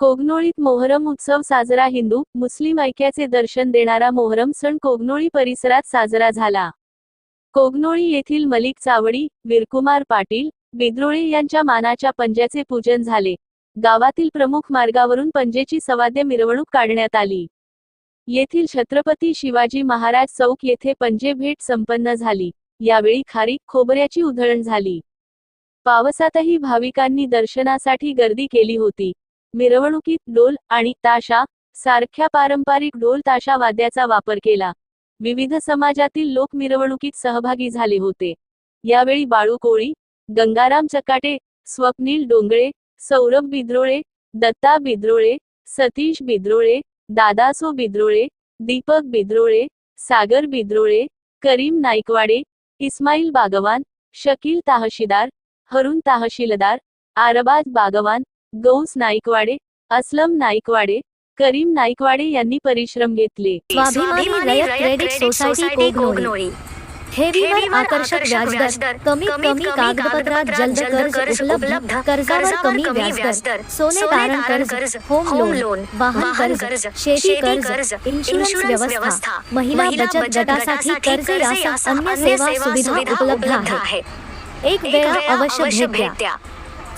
कोगनोळीत मोहरम उत्सव साजरा हिंदू मुस्लिम ऐक्याचे दर्शन देणारा मोहरम सण कोगनोळी परिसरात साजरा झाला. कोगनोळी येथील मलिक चावडी वीरकुमार पाटील बिद्रोळे यांच्या मानाच्या पंज्याचे पूजन झाले. गावातील प्रमुख मार्गावरून पंजेची सवाद्य मिरवणूक काढण्यात आली. येथील छत्रपती शिवाजी महाराज चौक येथे पंजे भेट संपन्न झाली. यावेळी खारीक खोबऱ्याची उधळण झाली. पावसातही भाविकांनी दर्शनासाठी गर्दी केली होती. मिरवणुकीत डोल आणि ताशा सारख्या पारंपरिक ढोल ताशा वाद्याचा वापर केला. विविध समाजातील लोक मिरवणुकीत सहभागी झाले होते. यावेळी बाळू कोळी गंगाराम चकाटे स्वप्नील डोंगळे सौरभ बिद्रोळे दत्ता बिद्रोळे सतीश बिद्रोळे दादासो बिद्रोळे दीपक बिद्रोळे सागर बिद्रोळे करीम नाईकवाडे इस्माईल बागवान शकील ताहशीदार हरुण ताहशीलदार आरबाज बागवान गौस नाईकवाडे असलम नाईकवाडे करीम नाईकवाडे यांनी परिश्रम घेतले. स्वाभिमानी रयत क्रेडिट सोसायटी कोगनोळी ठेवीवर आकर्षक व्याजदर कमीत कमी कागदपत्रात जलद कर्ज उपलब्ध कर्जावर कमी व्याजदर सोने तारण कर्ज होम लोन वाहन कर्ज शेती कर्ज इन्शुरन्स व्यवस्था महिला बचत गटासाठी कर्ज यासह अन्य सेवा सुविधा उपलब्ध आहे. एक वेळा अवश्य भेट द्या.